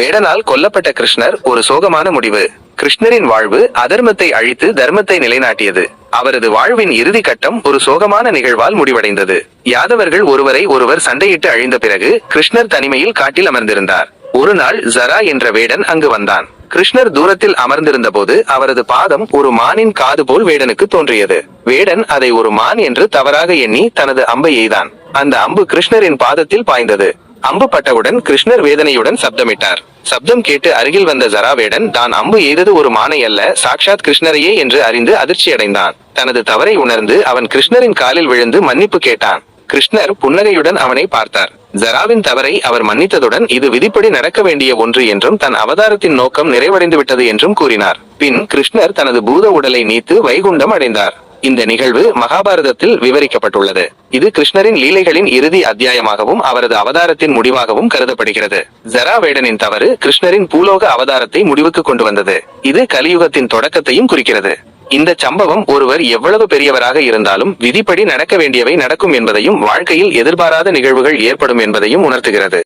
வேடனால் கொல்லப்பட்ட கிருஷ்ணர் ஒரு சோகமான முடிவு. கிருஷ்ணரின் வாழ்வு அதர்மத்தை அழித்து தர்மத்தை நிலைநாட்டியது. அவரது வாழ்வின் இறுதி கட்டம் ஒரு சோகமான நிகழ்வால் முடிவடைந்தது. யாதவர்கள் ஒருவரை ஒருவர் சண்டையிட்டு அழிந்த பிறகு கிருஷ்ணர் தனிமையில் காட்டில் அமர்ந்திருந்தார். ஒரு நாள் ஜரா என்ற வேடன் அங்கு வந்தான். கிருஷ்ணர் தூரத்தில் அமர்ந்திருந்த போது அவரது பாதம் ஒரு மானின் காது போல் வேடனுக்கு தோன்றியது. வேடன் அதை ஒரு மான் என்று தவறாக எண்ணி தனது அம்பை எய்தான். அந்த அம்பு கிருஷ்ணரின் பாதத்தில் பாய்ந்தது. அம்பு பட்டவுடன் கிருஷ்ணர் வேதனையுடன் சப்தமிட்டார். சப்தம் கேட்டு அருகில் வந்த ஜராவேடன் தான் அம்பு எய்தது ஒரு மானை அல்ல சாக்ஷாத் கிருஷ்ணரையே என்று அறிந்து அதிர்ச்சியடைந்தான். தனது தவறை உணர்ந்து அவன் கிருஷ்ணரின் காலில் விழுந்து மன்னிப்பு கேட்டான். கிருஷ்ணர் புன்னகையுடன் அவனை பார்த்தார். ஜராவின் தவறை அவர் மன்னித்ததுடன் இது விதிப்படி நடக்க வேண்டிய ஒன்று என்றும் தன் அவதாரத்தின் நோக்கம் நிறைவடைந்து விட்டது என்றும் கூறினார். பின் கிருஷ்ணர் தனது பூத உடலை நீத்து வைகுண்டம் அடைந்தார். இந்த நிகழ்வு மகாபாரதத்தில் விவரிக்கப்பட்டுள்ளது. இது கிருஷ்ணரின் லீலைகளின் இறுதி அத்தியாயமாகவும் அவரது அவதாரத்தின் முடிவாகவும் கருதப்படுகிறது. ஜராவேடனின் தவறு கிருஷ்ணரின் பூலோக அவதாரத்தை முடிவுக்கு கொண்டு வந்தது. இது கலியுகத்தின் தொடக்கத்தையும் குறிக்கிறது. இந்த சம்பவம் ஒருவர் எவ்வளவு பெரியவராக இருந்தாலும் விதிப்படி நடக்க வேண்டியவை நடக்கும் என்பதையும் வாழ்க்கையில் எதிர்பாராத நிகழ்வுகள் ஏற்படும் என்பதையும் உணர்த்துகிறது.